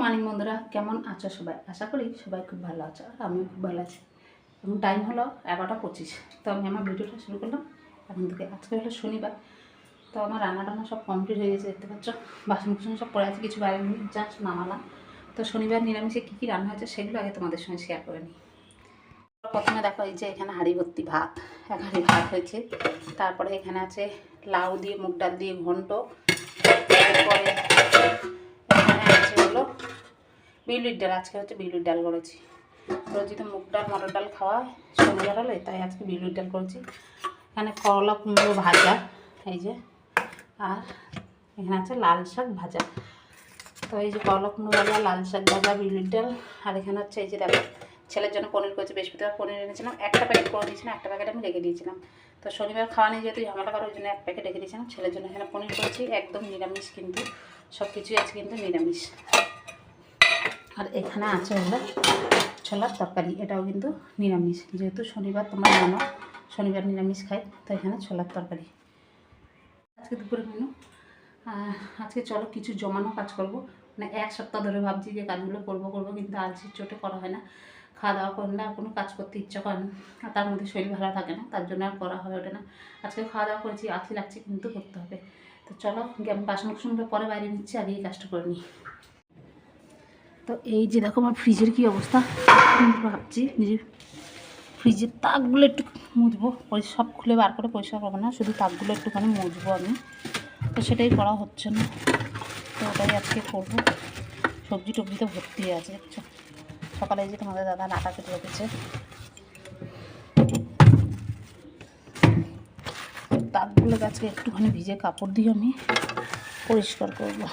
Morning বন্ধুরা কেমন আছো সবাই? আশা করি সবাই খুব ভালো আছো আর আমিও খুব ভালো আছি। এখন টাইম হলো এগারোটা পঁচিশ। তো আমি আমার ভিডিওটা শুরু করলাম। এখন থেকে আজকে হলো শনিবার। তো আমার রান্না টান্না সব কমপ্লিট হয়ে গেছে, দেখতে পাচ্ছ? বাসন কুসন সব পড়ে আছে, কিছু বাইরে জাস্ট নামালাম। তো শনিবার নিরামিষে কী কী রান্না হয়েছে সেগুলো আগে তোমাদের সঙ্গে শেয়ার করে নিই। প্রথমে দেখো, এই যে এখানে হাঁড়ি ভর্তি ভাত। এক হাঁড়ি ভাত হয়েছে। তারপরে এখানে আছে লাউ দিয়ে, মুগ ডাল দিয়ে ঘন্ট। তারপরে বিউলির ডাল, আজকে হচ্ছে বিউলির ডাল করেছি। রোজই তো মুগ ডাল, মটর ডাল খাওয়া শনিবার হলে, তাই আজকে বিউলির ডাল করেছি। এখানে করলা, কুমড়ো ভাজা, এই যে, আর এখানে আছে লাল শাক ভাজা। তো এই যে করলা, কুমড়ো ভাজা, লাল শাক ভাজা, বিউলির ডাল, আর এখানে হচ্ছে এই যে দেখো, ছেলের জন্য পনির করেছি, বৃহস্পতিবার পনির এনেছিলাম। একটা প্যাকেট করে দিয়েছিলাম, একটা প্যাকেট আমি রেখে দিয়েছিলাম। তো শনিবার খাওয়া নিয়ে যেহেতু, ঝামেলা করার জন্য এক প্যাকেট রেখে দিয়েছিলাম। ছেলের জন্য এখানে পনির করেছি, একদম নিরামিষ কিন্তু সব কিছুই আছে কিন্তু নিরামিষ। আর এখানে আছে হলো ছোলার তরকারি। এটাও কিন্তু নিরামিষ। যেহেতু শনিবার তোমরা জানো, শনিবার নিরামিষ খাই, তো এখানে ছোলার তরকারি। আজকে দুপুরে মেনু। আজকে চলো কিছু জমানো কাজ করব। মানে এক সপ্তাহ ধরে ভাবছি যে কাজগুলো করব করব, কিন্তু আলসির চোটে করা হয় না। খাওয়া দাওয়া করলে আর কোনো কাজ করতে ইচ্ছা করে না। আর তার মধ্যে শরীর ভালো থাকে না, তার জন্য আর করা হয়ে ওঠে না। আজকে খাওয়া দাওয়া করেছি আলসি লাগছে কিন্তু করতে হবে। তো চলো বাসন কুসনগুলো পরে বাইরে নিচ্ছি আগে এই কাজটা করে নিই। তো এই যে দেখো আমার ফ্রিজের কী অবস্থা। ভাবছি যে ফ্রিজের তাকগুলো একটু পরি- সব খুলে বার করে পরিষ্কার করব না, শুধু তাকগুলো একটুখানি মুছবো আমি। তো সেটাই করা হচ্ছে না। তো ওটাই আজকে করব। সবজি টবজি তো ভর্তি আছে, দেখছ? সকালে যে তোমাদের দাদা নাটা কেটে রেখেছে। তাকগুলো আজকে একটুখানি ভিজে কাপড় দিয়ে আমি পরিষ্কার করব।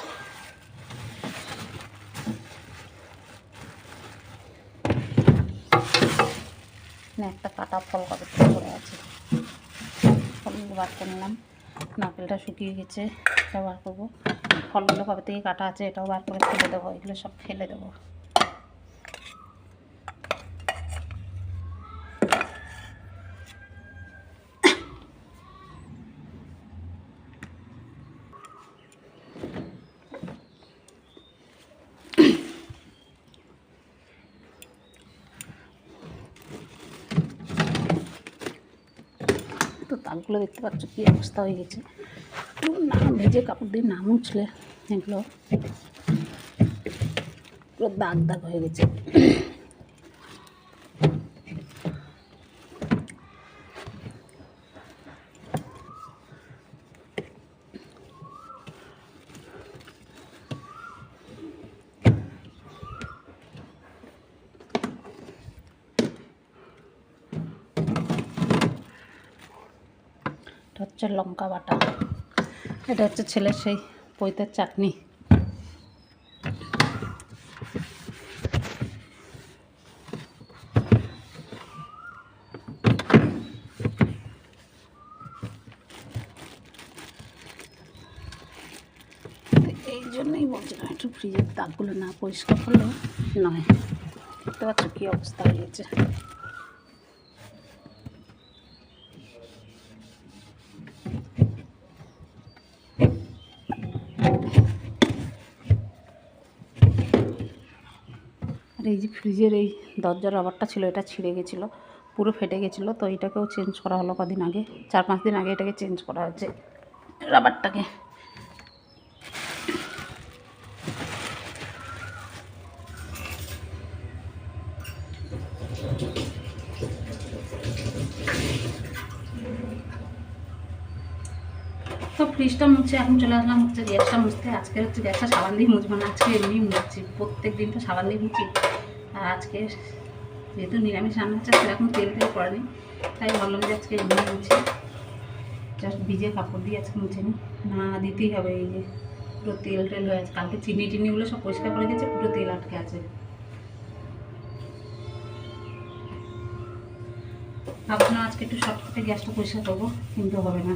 এখানে একটা কাটা ফল কবে পড়ে আছে। ফলগুলো বার করলাম নারকেলটা শুকিয়ে গেছে, এটা বার করব। ফলগুলো কবে থেকে কাটা আছে এটাও বার করে ফেলে দেবো, এগুলো সব ফেলে দেবো। তো দেখতে পাচ্ছ কী অবস্থা হয়ে গেছে। না ভেজে কাপড় দিয়ে না মুছলে এগুলো পুরো দাগ দাগ হয়ে গেছে। লঙ্কা বাটা। এটা হচ্ছে ছেলের সেই পৈতের চাটনি। এই জন্যই বলছিলাম একটু ফ্রিজের দাগগুলো না পরিষ্কার করলে নয়। দেখতে পাচ্ছ কী অবস্থা হয়ে আর এই যে ফ্রিজের এই দরজার রাবারটা ছিল, এটা ছিঁড়ে গেছিল, পুরো ফেটে গেছিল, তো এটাকেও চেঞ্জ করা হলো কদিন আগে, চার পাঁচ দিন আগে এটাকে চেঞ্জ করা হয়েছে, রাবারটাকে। ফ্রিজটা মুছে এখন চলে আসলাম হচ্ছে গ্যাসটা মুছতে। আজকে হচ্ছে গ্যাসটা সাবান দিয়ে মুছবো না, আজকে এমনি মুছছি, প্রত্যেক দিন তো সাবান দিয়ে মুছি। আর আজকে যেহেতু নিরামিষ রান্না হচ্ছে সেরকম তেল তেল পড়েনি তাই ভাবলাম যে আজকে এমনি মুছি। জাস্ট ভিজে কাপড় দিয়ে আজকে মুছে নিই না, দিতেই হবে এই যে, পুরো তেল টেল হয়ে আছে। কালকে চিনি টিনিগুলো সব পরিষ্কার করে গেছে, পুরো তেল আটকে আছে। ভাবছিলাম আজকে একটু সব থেকে গ্যাসটা পরিষ্কার করব, কিন্তু হবে না।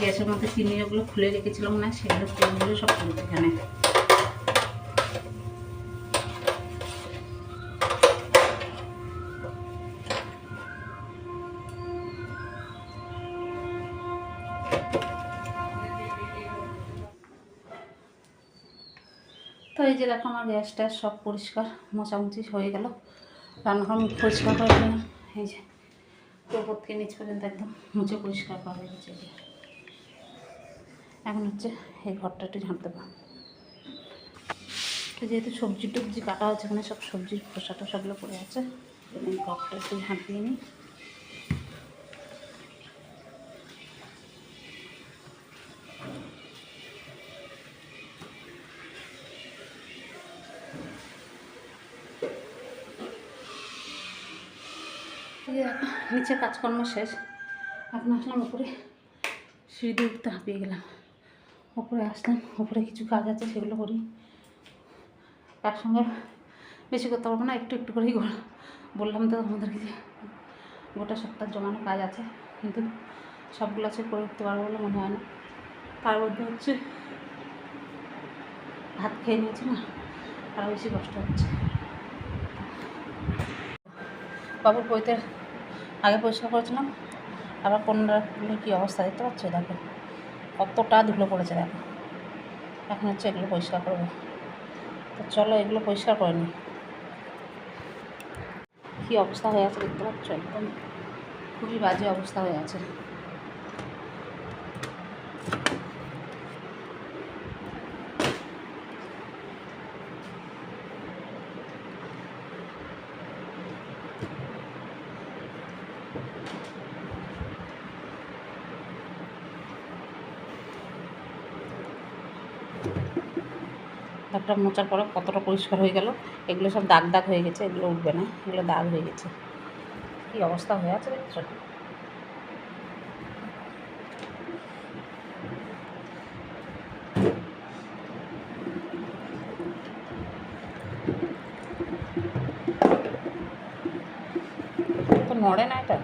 গ্যাসের মধ্যে চিনি ওগুলো খুলে রেখেছিলাম হয় সেগুলো তেলগুলো সব পড়বে এখানে তো এই যে দেখো আমার গ্যাসটা সব পরিষ্কার, মোছামুছি হয়ে গেল। রান্নাঘর পরিষ্কার হয়ে দিলাম এই যে উপর থেকে নিচ পর্যন্ত একদম মুছে পরিষ্কার করা হয়ে গেছে। এখন হচ্ছে এই ঘরটা একটু ঝাঁপ দেবো। তো যেহেতু সবজি টবজি কাটা হচ্ছে এখানে সব সবজির খোসা টোসাগুলো পড়ে আছে এই ঘরটা একটু ঝাঁট দিয়ে নিই। নিচে কাজকর্ম শেষ, এখন আসলাম উপরে সিঁড়ি দিয়ে উঠতে হাঁপিয়ে গেলাম। উপরে আসলাম উপরে কিছু কাজ আছে সেগুলো করি। একসঙ্গে বেশি করতে পারব না, একটু একটু করেই কর- বললাম তো আমাদেরকে যে গোটা সপ্তাহ জমানো কাজ আছে, কিন্তু সবগুলো আছে করে উঠতে পারব বলে মনে হয় না। তার মধ্যে হচ্ছে ভাত খেয়ে নিয়েছি না আরও বেশি কষ্ট হচ্ছে। বাবুর বইতে আগে পরিষ্কার করেছিলাম, আবার কোনগুলো কী অবস্থা দেখতে পাচ্ছ? দেখো। কতটা ধুলো পড়েছে দেখো। এখন হচ্ছে এগুলো পরিষ্কার করব। তো চলো এগুলো পরিষ্কার করে নি কী অবস্থা হয়ে আছে দেখতে পাচ্ছ? একদম খুবই বাজে অবস্থা হয়ে আছে। মোচার পরে কতটা পরিষ্কার হয়ে গেল, এগুলো সব দাগ দাগ হয়ে গেছে, এগুলো উঠবে না, এগুলো দাগ হয়ে গেছে। কী অবস্থা হয়ে আছে দেখছ? নড়ে না এটা?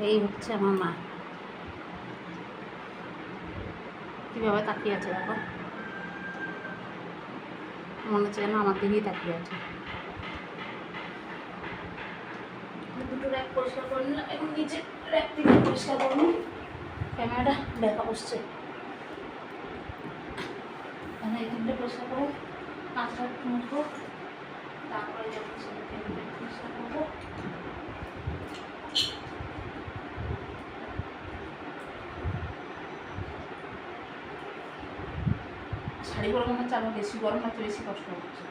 এই হচ্ছে আমার মা। কীভাবে তাকিয়ে আছে দেখো? মনে হচ্ছে যেন আমার দিকেই তাকিয়ে আছে। দুটো র্যাক পরিষ্কার করে র্যাক পরিষ্কার ক্যামেরাটা দেখা বসছে। পরিষ্কার করে তারপরে যখন পরিষ্কার করব। শাড়ি গরম হচ্ছে আমার বেশি গরম লাগছে বেশি কষ্ট হচ্ছে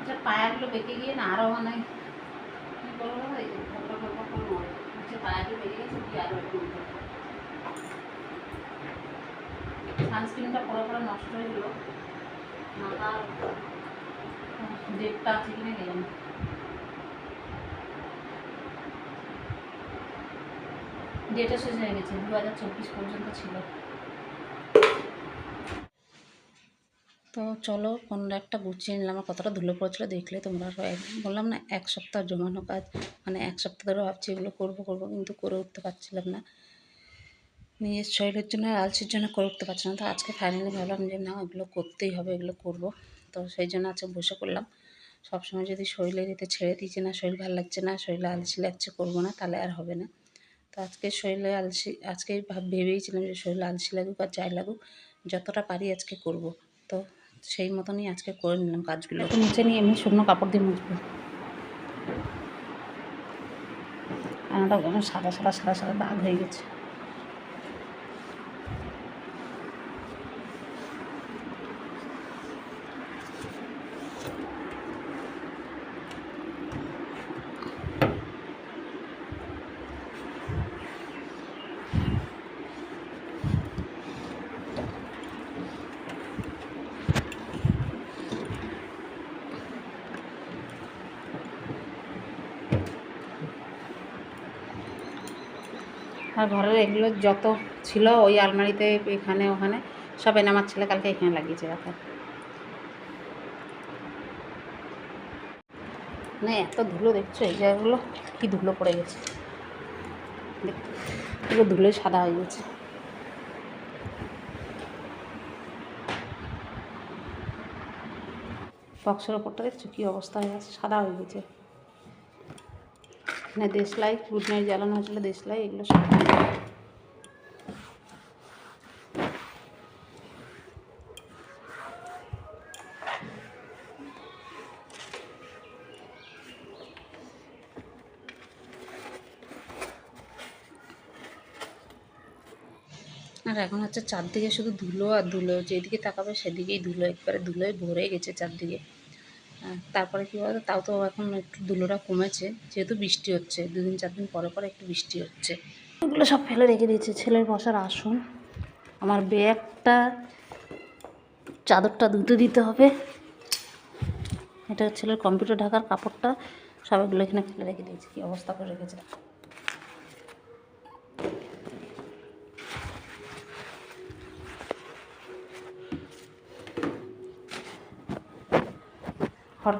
আচ্ছা পায়াগুলো বেঁকে গিয়ে না আরও মানে কী বলব না এই যে ঘপড়া ঘপড়া করে নড়ে হচ্ছে সানস্ক্রিনটা পরে পরে নষ্ট হয়ে গেলো। ডেটটা আছে কিনা গেলাম ডেটটা শেষ হয়ে গেছে, দু হাজার চব্বিশ পর্যন্ত ছিল। তো চলো কোনটা একটা গুছিয়ে নিলাম। আর কতটা ধুলো পড়েছিল দেখলে তোমরা বললাম না, এক সপ্তাহ জমানো কাজ। মানে এক সপ্তাহ ধরে ভাবছি এগুলো করব করব, কিন্তু করে উঠতে পারছিলাম না। নিজের শরীরের জন্য আর আলসির জন্য করে উঠতে পারছি না। তো আজকে ফাইনালি ভাবলাম যে, না, এগুলো করতেই হবে, এগুলো করব। তো সেই জন্য আজকে বসে করলাম সবসময় যদি শরীরে দিতে ছেড়ে দিয়েছি না, শরীর ভালো লাগছে না, শরীরে আলসি লাগছে, করব না, তাহলে আর হবে না। তো আজকে শরীরে আলসি, আজকে ভাব ভেবেইছিলাম যে, শরীরে আলসি লাগুক আর যাই লাগুক, যতটা পারি আজকে করব। তো সেই মতনই আজকে করে নিলাম কাজগুলো। একটু নিচে নিয়ে এমনি শুকনো কাপড় দিয়ে মুছবো। আনাটা সাদা সাদা সাদা সাদা দাগ হয়ে গেছে। আর ঘরের এগুলো যত ছিল ওই আলমারিতে, এখানে, ওখানে, সব এনে আমার ছেলে কালকে এখানে লাগিয়েছে রাখা মানে এত ধুলো দেখছ? এই জায়গাগুলো কি ধুলো পড়ে গেছে। পুরো ধুলোয় সাদা হয়ে গেছে। বক্সের ওপরটা দেখছ? কী অবস্থা হয়ে গেছে? সাদা হয়ে গেছে। এখানে দেশলাই নাইট জ্বালানো হয়েছিল দেশলাই, এগুলো সব আর এখন হচ্ছে চারদিকে শুধু ধুলো আর ধুলো, যেদিকে তাকাবে সেদিকেই ধুলো, একবারে ধুলোয় ভরে গেছে চারদিকে। তারপরে কী বলতো, তাও তো এখন একটু ধুলোটা কমেছে, যেহেতু বৃষ্টি হচ্ছে, দুদিন চার দিন পরে পরে একটু বৃষ্টি হচ্ছে। এগুলো সব ফেলে রেখে দিয়েছে, ছেলের বসার আসন। আমার ব্যাগটা, চাদরটা ধুতে দিতে হবে। এটা ছেলের কম্পিউটার ঢাকার কাপড়টা, সব এগুলো এখানে ফেলে রেখে দিয়েছে, কী অবস্থা করে রেখেছে।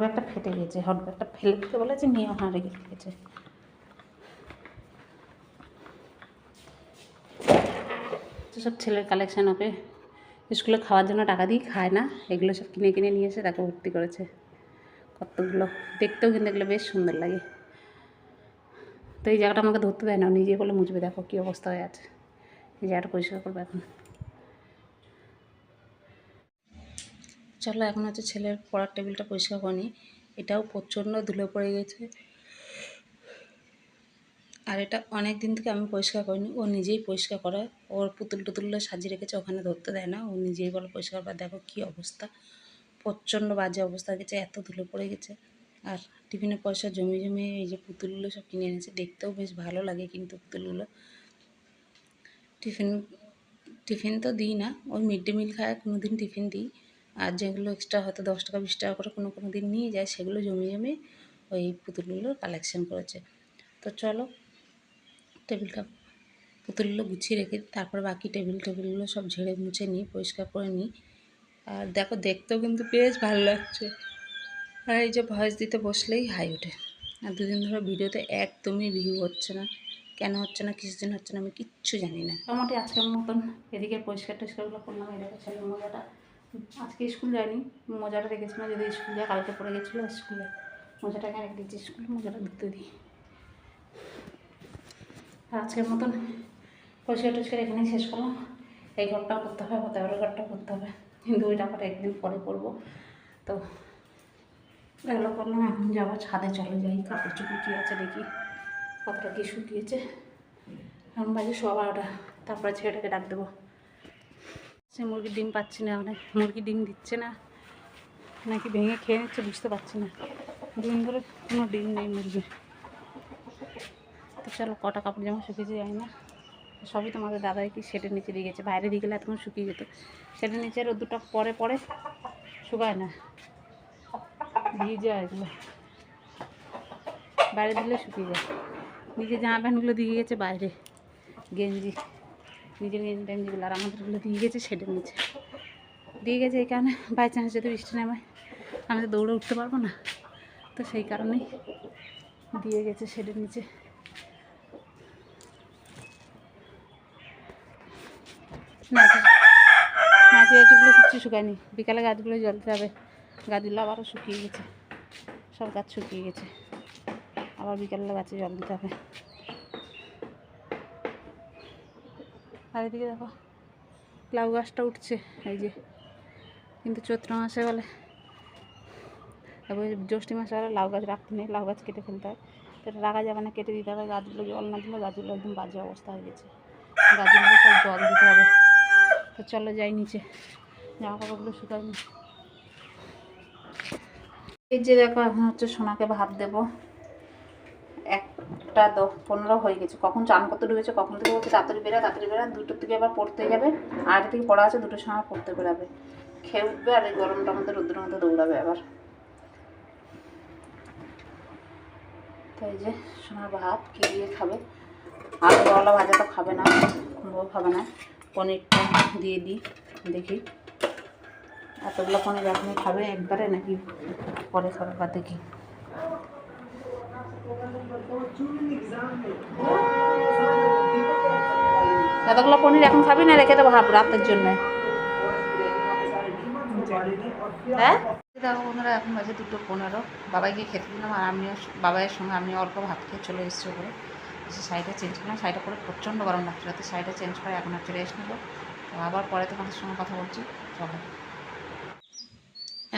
ব্যাগটা ফেটে গেছে ব্যাগটা ফেলে দিতে বলেছে নিয়ে ওখানে রেখে দিয়েছে সব ছেলের কালেকশান ওকে স্কুলে খাওয়ার জন্য টাকা দিয়ে খায় না, এগুলো সব কিনে কিনে নিয়ে এসে তাকে ভর্তি করেছে। কতগুলো, দেখতেও কিন্তু এগুলো বেশ সুন্দর লাগে। তো এই জায়গাটা আমাকে ধরতে দেয় না, নিজে বলে মুছবে, দেখো কী অবস্থা হয়ে আছে। এই জায়গাটা পরিষ্কার করবে এখন। চলো, এখন হচ্ছে ছেলের পড়ার টেবিলটা পরিষ্কার করিনি এটাও প্রচণ্ড ধুলো পড়ে গেছে। আর এটা অনেক দিন থেকে আমি পরিষ্কার করিনি। ও নিজেই পরিষ্কার করে। ওর পুতুল টুতুলগুলো সাজিয়ে রেখেছে, ওখানে ধরতে দেয় না। ও নিজেই বলে পরিষ্কার করে। দেখো কী অবস্থা। প্রচণ্ড বাজে অবস্থা গেছে এত ধুলো পড়ে গেছে। আর টিফিনের পয়সা জমি জমি এই যে পুতুলগুলো সব কিনে এনেছে, দেখতেও বেশ ভালো লাগে কিন্তু পুতুলগুলো। টিফিন টিফিন তো দিই না। ওই মিড ডে মিল খায় কোনো দিন টিফিন দিই। আর যেগুলো এক্সট্রা হয়তো দশ টাকা, বিশ টাকা করে কোনো কোনো দিন নিয়ে যায়, সেগুলো জমি জমি ওই পুতুলগুলো কালেকশন করেছে। তো চলো, টেবিলটা পুতুলগুলো গুছিয়ে রেখে তারপর বাকি টেবিল, টেবিলগুলো সব ঝেড়ে, মুছে নিই, পরিষ্কার করে নিই। আর দেখো, দেখতেও কিন্তু বেশ ভালো লাগছে। আর এই যে ভয়েস দিতে বসলেই হাই ওঠে। আর দুদিন ধরে ভিডিওতে একদমই ভিউ হচ্ছে না। কেন হচ্ছে না কিছু দিন হচ্ছে না আমি কিচ্ছু জানি না। মোটামুটি আজকের মতন এদিকে পরিষ্কার টরিষ্কারগুলো করলাম, এই দেখো ছেলের মোজাটা। আজকে স্কুল যায়নি, মোজাটা রেখেছিল, যদি স্কুল যায়, কালকে পড়ে গেছিল, স্কুলে। মোজাটা এখানে রেখে দিয়েছি, স্কুলে মোজাটা ধুতে দিই। আজকের মতন পরিষ্কার টরিষ্কার এখানেই শেষ করলাম। এই ঘরটাও করতে হবে হতে ঘরটাও করতে হবে। কিন্তু ওইটা আবার একদিন পরে করব। তো এগুলো করলাম, এখন যাব ছাদে চলে যাই, কাপড় চুপড় কী আছে দেখি, কতটা কী শুকিয়েছে। এখন বাজে সোয়া বারোটা, তারপরে ছেলেটাকে ডাক দেবো। সে মুরগির ডিম পাচ্ছি না মানে মুরগি ডিম দিচ্ছে না। নাকি ভেঙে খেয়ে নিচ্ছে, বুঝতে পারছি না। ডিম ধরে কোনো ডিম নেই মুরগির। তো চলো, কটা কাপড় জামা শুকিয়েছে যায় না। সবই তোমাদের দাদাই কি সেটের নিচে দিয়ে গেছে। বাইরে দিয়ে গেলে এতক্ষণ শুকিয়ে যেত। সেটের নিচে রোদ্দুরটা পরে পরে শুকায় না। দিয়ে যায় এগুলো। বাইরে দিলে শুকিয়ে যায়। নিজে জামা প্যান্টগুলো দিয়ে গেছে বাইরে। গেঞ্জি। নিজের গেঞ্জি টেঞ্জিগুলো আর আমাদেরগুলো দিয়ে গেছে, সেটার নিচে। দিয়ে গেছে এই কারণে বাই চান্স যদি বৃষ্টি নামে আমি তো দৌড়ে উঠতে পারব না। তো সেই কারণেই দিয়ে গেছে সেটার নিচে। গাছগুলো কিচ্ছু শুকায়নি, বিকালে গাছগুলো জ্বলতে হবে গাছগুলো আবারও শুকিয়ে গেছে। সব গাছ শুকিয়ে গেছে। আবার বিকালে গাছে জল দিতে হবে। আর এদিকে দেখো, লাউ গাছটা উঠছে, এই যে। কিন্তু চৈত্র মাসে বলে, তারপরে জ্যৈষ্ঠী মাসে বলে লাউ গাছ রাখতে নেই, লাউ গাছ কেটে ফেলতে হয়। এটা রাখা যাবে না, কেটে দিতে হবে, গাছগুলো জল না দিলে গাছগুলো একদম বাজে অবস্থা হয়ে গেছে। গাছগুলো সব জল দিতে হবে। তো চলো যাই নিচে, জামা কাপড়গুলো শুকায়নি এই যে দেখো, এখন হচ্ছে সোনাকে ভাত দেবো। একটা দশ পনেরো হয়ে গেছে। কখন চান করতে ঢুকেছে, কখন থেকে বলছে তাড়াতাড়ি বেরা তাড়াতাড়ি বেরা দুটোর থেকে আবার পড়তে যাবে আড়াই থেকে পড়া আছে, দুটোর সময় পড়তে বেরাবে। খেয়ে উঠবে আর এই গরমটা মধ্যে রোদ্রের মধ্যে দৌড়াবে আবার। তাই যে সোনার ভাত, কী দিয়ে খাবে? আলু বলা ভাজা তো খাবে না, বউ খাবে না। পনিরটা দিয়ে দিই, দেখি। এতগুলো পনির এখনই খাবে, একবারে নাকি পরে খাবে বা দেখি। এতগুলো পনির এখন খাবি না রেখে দেবো হাফ রাতের জন্য। হ্যাঁ? দেখো বন্ধুরা এখন বাজে দুটো পনেরো। বাবাইকে খেতে দিলাম আর আমিও বাবাইয়ের সঙ্গে আমি অল্প ভাত খেয়ে চলে এসেছি ওপরে। এসে শাড়িটা চেঞ্জ করলাম। শাড়িটা পরে প্রচণ্ড গরম লাগছিল তো শাড়িটা চেঞ্জ করে এখন আর চলে এসে নেব তো আবার পরে তোমাদের সঙ্গে কথা বলছি। চলো।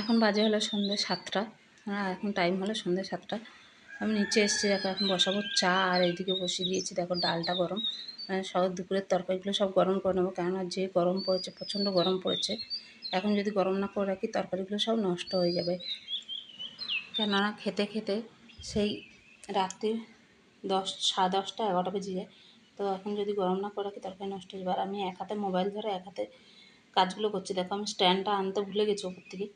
এখন বাজে হলো সন্ধ্যে সাতটা। হ্যাঁ এখন টাইম হলো সন্ধ্যে সাতটা। আমি নিচে এসেছি, দেখো এখন বসাবো চা আর এইদিকে বসিয়ে দিয়েছি, দেখো ডালটা গরম। মানে সব দুপুরের তরকারিগুলো সব গরম করে নেব, কেননা যে গরম পড়েছে, প্রচণ্ড গরম পড়েছে। এখন যদি গরম না করে রাখি, তরকারিগুলো সব নষ্ট হয়ে যাবে। কেননা খেতে খেতে সেই রাত্রি দশ, সাড়ে দশটা, এগারোটা বেজে যায়। তো এখন যদি গরম না করে রাখি, তরকারি নষ্ট হয়ে যাবে। আর আমি এক হাতে মোবাইল ধরে এক হাতে কাজগুলো করছি, দেখো আমি স্ট্যান্ডটা আনতে ভুলে গেছি ওপর থেকে।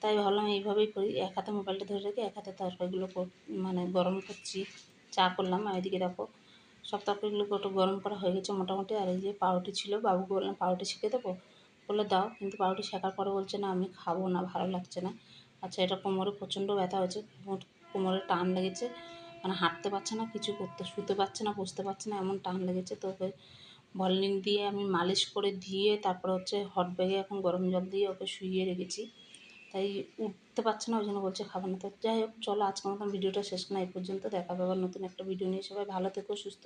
তাই ভাবলাম এইভাবেই করি। এক হাতে মোবাইলটা ধরে রেখে এক হাতে তরকারিগুলো কর- মানে গরম করছি। চা করলাম, আর এদিকে দেখো, সব তরকারিগুলো একটু গরম করা হয়ে গেছে মোটামুটি। আর এই যে পাউরুটি ছিল, বাবুকে বললাম, পাউরুটি শিখে দেবো? বলে দাও। কিন্তু পাউরুটি শেখার পরে বলছে, না, আমি খাব না, ভালো লাগছে না। আচ্ছা এটা কোমরে প্রচণ্ড ব্যথা হয়েছে কোমরে টান লেগেছে। মানে হাঁটতে পারছে না, কিছু করতে, শুতে পারছে না, বসতে পারছে না, এমন টান লেগেছে। তো ওকে ভলিন দিয়ে আমি মালিশ করে দিয়ে তারপরে হচ্ছে হট ব্যাগে এখন গরম জল দিয়ে ওকে শুইয়ে রেখেছি। তাই উঠতে পারছে না, ওই জন্য বলছে খাবে না। তো যাই হোক, চলো আজকের মতন ভিডিওটা শেষ না এই পর্যন্ত। দেখা হবে আবার নতুন একটা ভিডিও নিয়ে। সবাই ভালো থেকো, সুস্থ থেকো।